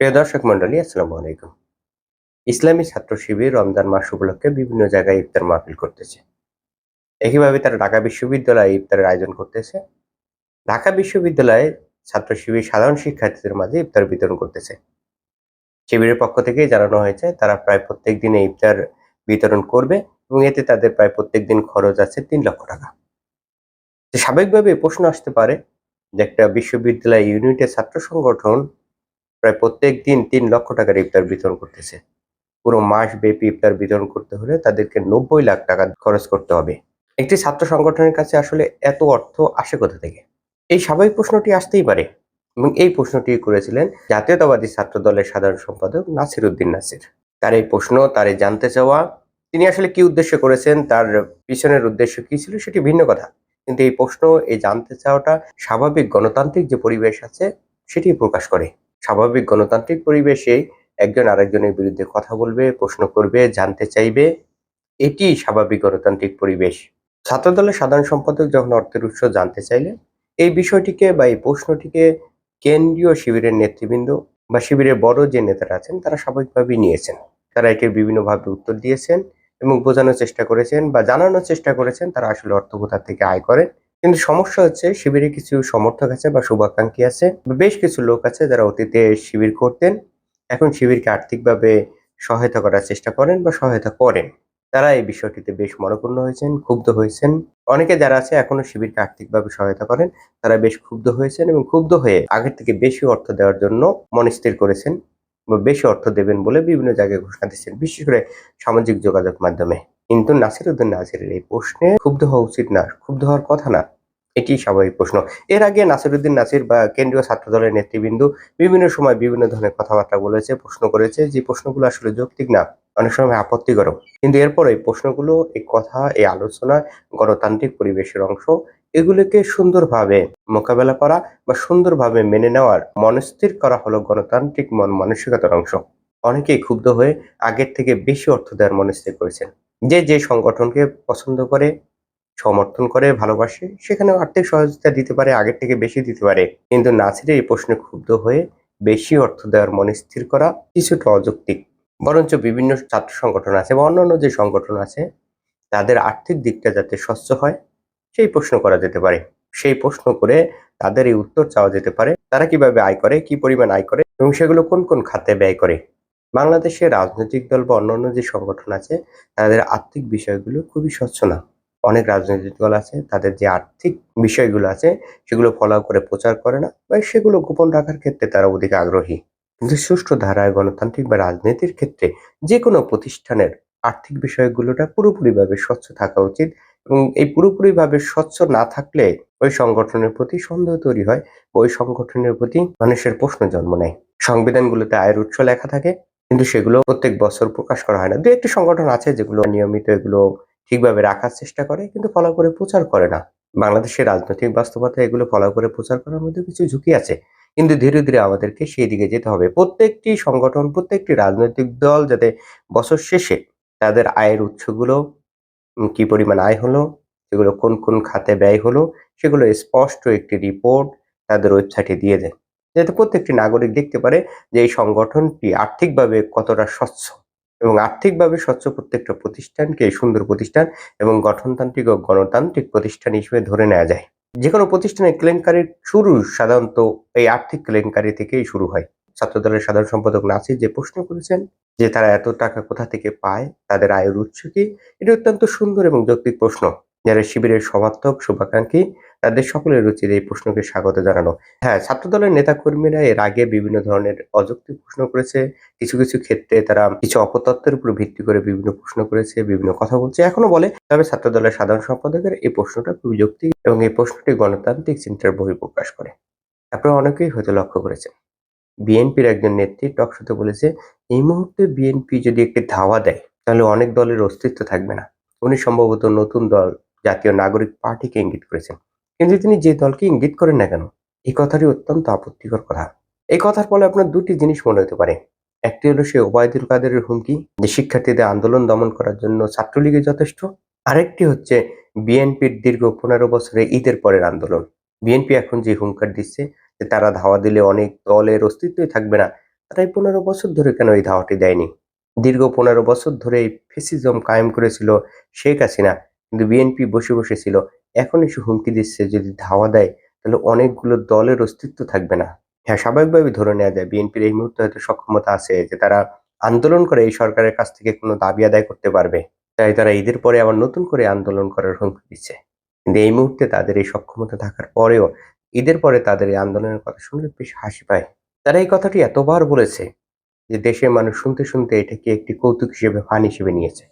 প্রিয় দর্শক মন্ডলী আসসালামু আলাইকুম। ইসলামী ছাত্র শিবির রমজান মাস উপলক্ষে বিভিন্ন জায়গায় ইফতার মাহফিল করতেছে। একইভাবে তারা ঢাকা বিশ্ববিদ্যালয়ে ইফতারের আয়োজন করতেছে। ঢাকা বিশ্ববিদ্যালয়ে ছাত্র শিবির সাধারণ শিক্ষার্থীদের মাঝে ইফতার বিতরণ করতেছে। শিবিরের পক্ষ থেকে জানানো হয়েছে, তারা প্রায় প্রত্যেক দিনে ইফতার বিতরণ করবে এবং এতে তাদের প্রায় প্রত্যেক দিন খরচ আছে তিন লক্ষ টাকা। স্বাভাবিকভাবে প্রশ্ন আসতে পারে যে একটা বিশ্ববিদ্যালয় ইউনিটের ছাত্র সংগঠন প্রায় প্রত্যেক দিন তিন লক্ষ টাকার ইফতার বিতরণ করতেছে। পুরো মাস ব্যাপী ইফতার বিতরণ করতে হলে তাদেরকে নব্বই লাখ টাকা খরচ করতে হবে। একটি ছাত্র সংগঠনের কাছে আসলে এত অর্থ আসে কোথা থেকে? এই স্বাভাবিক প্রশ্নটি আসতেই পারে এবং এই প্রশ্নটি করেছিলেন জাতীয়তাবাদী ছাত্র দলের সাধারণ সম্পাদক নাসির উদ্দিন নাসির। তার এই প্রশ্ন, তার জানতে চাওয়া, তিনি আসলে কি উদ্দেশ্য করেছেন, তার পিছনের উদ্দেশ্য কি ছিল সেটি ভিন্ন কথা। কিন্তু এই প্রশ্ন, এই জানতে চাওয়াটা স্বাভাবিক গণতান্ত্রিক যে পরিবেশ আছে সেটি প্রকাশ করে। স্বাভাবিক গণতান্ত্রিক পরিবেশে একজন আরেকজনের বিরুদ্ধে কথা বলবে, প্রশ্ন করবে, জানতে চাইবে, এটি স্বাভাবিক গণতান্ত্রিক পরিবেশ। ছাত্রদলের সাধারণ সম্পাদক যখন অর্থের উৎস জানতে চাইলে এই বিষয়টিকে বা এই প্রশ্নটিকে কেন্দ্রীয় শিবিরের নেতৃবৃন্দ বা শিবিরের বড় যে নেতারা আছেন, তারা স্বাভাবিকভাবেই নিয়েছেন। তারা এটির বিভিন্নভাবে উত্তর দিয়েছেন এবং বোঝানোর চেষ্টা করেছেন বা জানানোর চেষ্টা করেছেন, তারা আসলে অর্থ কোথা থেকে আয় করেন কিন্তু সমস্যা হচ্ছে, শিবিরে কিছু সমর্থক আছে বা শুভাকাঙ্ক্ষী আছে, বেশ কিছু লোক আছে যারা অতীতে শিবির করতেন, এখন শিবিরকে আর্থিকভাবে সহায়তা করার চেষ্টা করেন বা সহায়তা করেন। তারা এই বিষয়টিতে বেশ মনক্ষুণ্ণ হয়েছেন, ক্ষুব্ধ হয়েছেন। অনেকে যারা আছে এখনও শিবিরকে আর্থিকভাবে সহায়তা করেন, তারা বেশ ক্ষুব্ধ হয়েছেন এবং ক্ষুব্ধ হয়ে আগের থেকে বেশি অর্থ দেওয়ার জন্য মনস্থির করেছেন বা বেশি অর্থ দেবেন বলে বিভিন্ন জায়গায় ঘোষণা দিচ্ছেন বিশেষ করে সামাজিক যোগাযোগ মাধ্যমে। কিন্তু নাসির উদ্দিন নাসিরের এই প্রশ্নে ক্ষুব্ধ হওয়া উচিত না, ক্ষুব্ধ হওয়ার কথা না। এটি স্বাভাবিক প্রশ্ন। এর আগে নাসিরুদ্দিন নাসির বা কেন্দ্রীয় ছাত্র দলের নেতৃবৃন্দ বিভিন্ন সময় বিভিন্ন ধরনের কথাবার্তা বলেছে, প্রশ্ন করেছে যে প্রশ্নগুলো আসলে যৌক্তিক না, অনেক সময় আপত্তিকর কিন্তু এরপর প্রশ্নগুলো, এই কথা, এই আলোচনা, গণতান্ত্রিক পরিবেশের অংশ, এগুলোকে সুন্দরভাবে মোকাবেলা করা বা সুন্দরভাবে মেনে নেওয়ার মনস্থির করা হলো গণতান্ত্রিক মন মানসিকতার অংশ। অনেকেই ক্ষুব্ধ হয়ে আগের থেকে বেশি অর্থ দেওয়ার মনস্থির করেছেন। যে যে সংগঠনকে পছন্দ করে সমর্থন করে, ভালোবাসে সেখানে আর্থিক সহযোগিতা দিতে পারে, আগের থেকে বেশি দিতে পারে। কিন্তু নাসিরের এই প্রশ্নে ক্ষুব্ধ হয়ে বেশি অর্থ দেওয়ার মনে স্থির করা কিছুটা অযৌক্তিক। বরঞ্চ বিভিন্ন ছাত্র সংগঠন আছে বা অন্যান্য যে সংগঠন আছে, তাদের আর্থিক দিকটা যাতে স্বচ্ছ হয়, সেই প্রশ্ন করা যেতে পারে। সেই প্রশ্ন করে তাদের এই উত্তর চাওয়া যেতে পারে, তারা কীভাবে আয় করে, কি পরিমাণ আয় করে এবং সেগুলো কোন কোন খাতে ব্যয় করে। বাংলাদেশের রাজনৈতিক দল বা অন্যান্য যে সংগঠন আছে, তাদের আর্থিক বিষয়গুলো খুবই স্বচ্ছ না। অনেক রাজনৈতিক দল আছে, তাদের যে আর্থিক বিষয়গুলো আছে, সেগুলো ফলো করে প্রচার করে না, বা সেগুলো গোপন রাখার ক্ষেত্রে তারা অধিক আগ্রহী। কিন্তু সুষ্ঠু ধারায় গণতান্ত্রিক বা রাজনীতির ক্ষেত্রে যে কোনো প্রতিষ্ঠানের আর্থিক বিষয়গুলোটা পুরোপুরিভাবে স্বচ্ছ থাকা উচিত এবং এই পুরোপুরিভাবে স্বচ্ছ না থাকলে ওই সংগঠনের প্রতি সন্দেহ তৈরি হয় ওই সংগঠনের প্রতি মানুষের প্রশ্ন জন্ম নেয়। সংবিধানগুলোতে আয়ের উৎস লেখা থাকে, কিন্তু সেগুলো প্রত্যেক বছর প্রকাশ করা হয় না। দু একটি সংগঠন আছে যেগুলো নিয়মিত এগুলো ঠিকভাবে রাখার চেষ্টা করে, কিন্তু ফলো করে প্রচার করে না। বাংলাদেশের রাজনৈতিক বাস্তবতা এগুলো ফলো করে প্রচার করার মধ্যে কিছু ঝুঁকি আছে। কিন্তু ধীরে ধীরে আমাদেরকে সেই দিকে যেতে হবে। প্রত্যেকটি সংগঠন, প্রত্যেকটি রাজনৈতিক দল যাতে বছর শেষে তাদের আয়ের উৎসগুলো কি পরিমাণ আয় হলো, সেগুলো কোন কোন খাতে ব্যয় হলো, সেগুলো স্পষ্ট একটি রিপোর্ট তাদের ওয়েবসাইটে দিয়ে দেয়। যাতে প্রত্যেকটি নাগরিক দেখতে পারে যে এই সংগঠনটি আর্থিকভাবে কতটা স্বচ্ছ। এবং আর্থিকভাবে স্বচ্ছ প্রত্যেকটা প্রতিষ্ঠানকে সুন্দর প্রতিষ্ঠান এবং গঠনতান্ত্রিক ও গণতান্ত্রিক প্রতিষ্ঠান হিসেবে ধরে নেওয়া যায়। যে কোনো প্রতিষ্ঠানের কেলেঙ্কারির শুরু সাধারণত এই আর্থিক কেলেঙ্কারি থেকেই শুরু হয়। ছাত্রদলের সাধারণ সম্পাদক নাসির যে প্রশ্ন করেছেন যে তারা এত টাকা কোথা থেকে পায়, তাদের আয়ের উৎস কি, এটি অত্যন্ত সুন্দর এবং যৌক্তিক প্রশ্ন। যারা শিবিরের সমর্থক, শুভাকাঙ্ক্ষী তাদের সকলের উচিত এই প্রশ্নকে স্বাগত জানানো। হ্যাঁ ছাত্র ছাত্রদলের নেতাকর্মীরা এর আগে বিভিন্ন ধরনের অযৌক্তিক প্রশ্ন করেছে। কিছু কিছু ক্ষেত্রে তারা কিছু অপতত্ত্বের উপর ভিত্তি করে বিভিন্ন প্রশ্ন করেছে, বিভিন্ন কথা বলছে। এখনও বলে, তবে ছাত্র দলের সাধারণ সম্পাদকের এই প্রশ্নটা খুবই যৌক্তিক এবং এই প্রশ্নটি গণতান্ত্রিক চিন্তার বহিঃপ্রকাশ করে। আপনারা অনেকেই হয়তো লক্ষ্য করেছেন। বিএনপির একজন নেত্রী টক টকশোতে বলেছে, এই মুহূর্তে বিএনপি যদি একটি ধাওয়া দেয়, তাহলে অনেক দলের অস্তিত্ব থাকবে না। উনি সম্ভবত নতুন দল, জাতীয় নাগরিক পার্টিকে ইঙ্গিত করেছেন। কিন্তু তিনি যে দলকে ইঙ্গিত করেন না কেন এই কথাটি অত্যন্ত আপত্তিকর কথা। এই কথার ফলে আপনার দুটি জিনিস মনে হতে পারে। একটি হলো সে ওবায়দুল কাদেরের হুমকি, যে শিক্ষার্থীদের আন্দোলন দমন করার জন্য ছাত্রলীগে যথেষ্ট। আরেকটি হচ্ছে বিএনপির দীর্ঘ পনেরো বছরে ঈদের পরের আন্দোলন। বিএনপি এখন যে হুঙ্কার দিচ্ছে, যে তারা ধাওয়া দিলে অনেক দলের অস্তিত্বই থাকবে না তারা এই পনেরো বছর ধরে কেন এই ধাওয়াটি দেয়নি? দীর্ঘ পনেরো বছর ধরে এই ফেসিজম কায়েম করেছিল শেখ হাসিনা, কিন্তু বিএনপি বসে বসে ছিল এখন এসে হুমকি দিচ্ছে, যদি ধাওয়া দেয়, তাহলে অনেকগুলো দলের অস্তিত্ব থাকবে না। হ্যাঁ স্বাভাবিকভাবে ধরে নেওয়া যায়, বিএনপির এই মুহূর্তে হয়তো সক্ষমতা আছে যে তারা আন্দোলন করে এই সরকারের কাছ থেকে কোনো দাবি আদায় করতে পারবে। তাই তারা ঈদের পরে আবার নতুন করে আন্দোলন করার হুমকি দিচ্ছে। কিন্তু এই মুহূর্তে তাদের এই সক্ষমতা থাকার পরেও ঈদের পরে তাদের এই আন্দোলনের কথা শুনলে বেশ হাসি পায়। তারা এই কথাটি এতবার বলেছে যে দেশের মানুষ শুনতে শুনতে এটাকে একটি কৌতুক হিসেবে ফান হিসেবে নিয়েছে।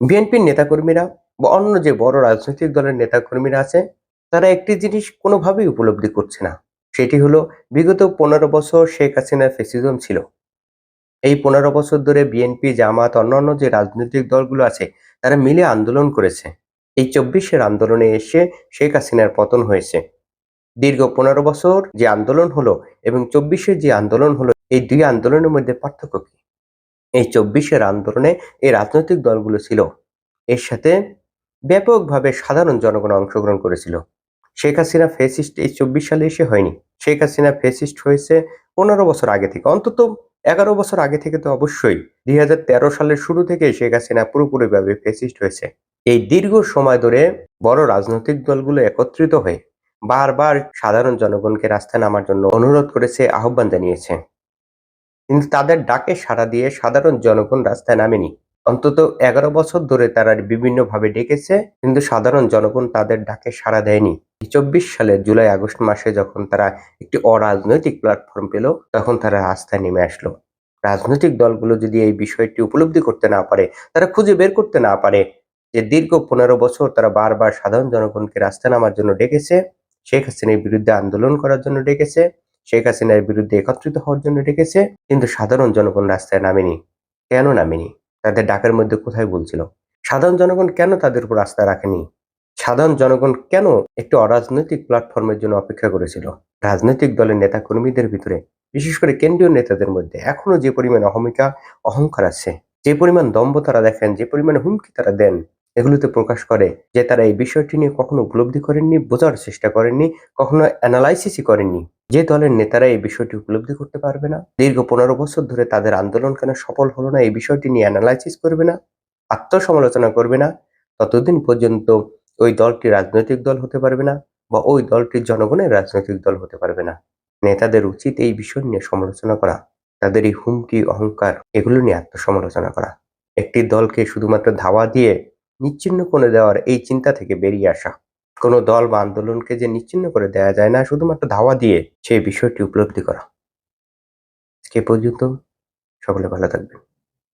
বিএনপির নেতাকর্মীরা বা অন্য যে বড় রাজনৈতিক দলের নেতাকর্মীরা আছে, তারা একটি জিনিস কোনোভাবেই উপলব্ধি করছে না। সেটি হলো, বিগত পনেরো বছর শেখ হাসিনার ফেসিজম ছিল। এই পনেরো বছর ধরে বিএনপি জামাত, অন্যান্য যে রাজনৈতিক দলগুলো আছে, তারা মিলে আন্দোলন করেছে। এই চব্বিশের আন্দোলনে এসে শেখ হাসিনার পতন হয়েছে। দীর্ঘ পনেরো বছর যে আন্দোলন হলো এবং চব্বিশের যে আন্দোলন হলো, এই দুই আন্দোলনের মধ্যে পার্থক্য কি? এই চব্বিশের আন্দোলনে এই রাজনৈতিক দলগুলো ছিল। এর সাথে ব্যাপকভাবে সাধারণ জনগণ অংশগ্রহণ করেছিল। শেখ হাসিনা ফেসিস্ট এই চব্বিশ সালে এসে হয়নি। শেখ হাসিনা ফেসিস্ট হয়েছে পনেরো বছর আগে থেকে। অন্তত এগারো বছর আগে থেকে তো অবশ্যই। দুই হাজার তেরো সালের শুরু থেকে শেখ হাসিনা পুরোপুরিভাবে ফেসিস্ট হয়েছে। এই দীর্ঘ সময় ধরে বড় রাজনৈতিক দলগুলো একত্রিত হয়ে বারবার সাধারণ জনগণকে রাস্তায় নামার জন্য অনুরোধ করেছে, আহ্বান জানিয়েছে। কিন্তু তাদের ডাকে সাড়া দিয়ে সাধারণ জনগণ রাস্তায় নামেনি। অন্তত এগারো বছর ধরে তারা বিভিন্নভাবে ডেকেছে, কিন্তু সাধারণ জনগণ তাদের ডাকে সাড়া দেয়নি। চব্বিশ সালে জুলাই, আগস্ট মাসে যখন তারা একটি অরাজনৈতিক প্ল্যাটফর্ম পেল, তখন তারা রাস্তায় নেমে আসলো। রাজনৈতিক দলগুলো যদি এই বিষয়টি উপলব্ধি করতে না পারে, তারা খুঁজে বের করতে না পারে যে দীর্ঘ পনেরো বছর তারা বারবার সাধারণ জনগণকে রাস্তায় নামার জন্য ডেকেছে, শেখ হাসিনার বিরুদ্ধে আন্দোলন করার জন্য ডেকেছে, শেখ হাসিনার বিরুদ্ধে একত্রিত হওয়ার জন্য ডেকেছে, কিন্তু সাধারণ জনগণ রাস্তায় নামেনি। কেন নামেনি? তাদের ডাকের মধ্যে কোথায় বলছিল? সাধারণ জনগণ কেন তাদের উপর আস্থা রাখেনি? সাধারণ জনগণ কেন একটি অরাজনৈতিক প্ল্যাটফর্মের জন্য অপেক্ষা করেছিল? রাজনৈতিক দলের নেতা কর্মীদের ভিতরে, বিশেষ করে কেন্দ্রীয় নেতাদের মধ্যে, এখনও যে পরিমাণ অহমিকা, অহংকার আছে, যে পরিমাণ দম্ভ তারা দেখেন, যে পরিমাণ হুমকি তারা দেন, এগুলোতে প্রকাশ করে যে তারা এই বিষয়টি নিয়ে কখনো উপলব্ধি করেননি, বোঝার চেষ্টা করেননি, কখনো অ্যানালাইসিসই করেননি। যে দলের নেতারা এই বিষয়টি উপলব্ধি করতে পারবে না, দীর্ঘ পনেরো বছর ধরে তাদের আন্দোলন কেন সফল হলো না, এই বিষয়টি নিয়ে অ্যানালাইসিস করবে না, আত্মসমালোচনা করবে না, ততদিন পর্যন্ত ওই দলটি রাজনৈতিক দল হতে পারবে না বা ওই দলটি জনগণের রাজনৈতিক দল হতে পারবে না। নেতাদের উচিত এই বিষয় নিয়ে সমালোচনা করা তাদের এই হুমকি, অহংকার, এগুলো নিয়ে আত্মসমালোচনা করা। একটি দলকে শুধুমাত্র ধাওয়া দিয়ে নিচ্ছিন্ন করে দেওয়ার এই চিন্তা থেকে বেরিয়ে আসা। কোনো দল বা আন্দোলনকে যে নিশ্চিন্ন করে দেওয়া যায় না, শুধুমাত্র ধাওয়া দিয়ে সেই বিষয়টি উপলব্ধি করা। আজকে পর্যন্ত সকলে ভালো থাকবেন।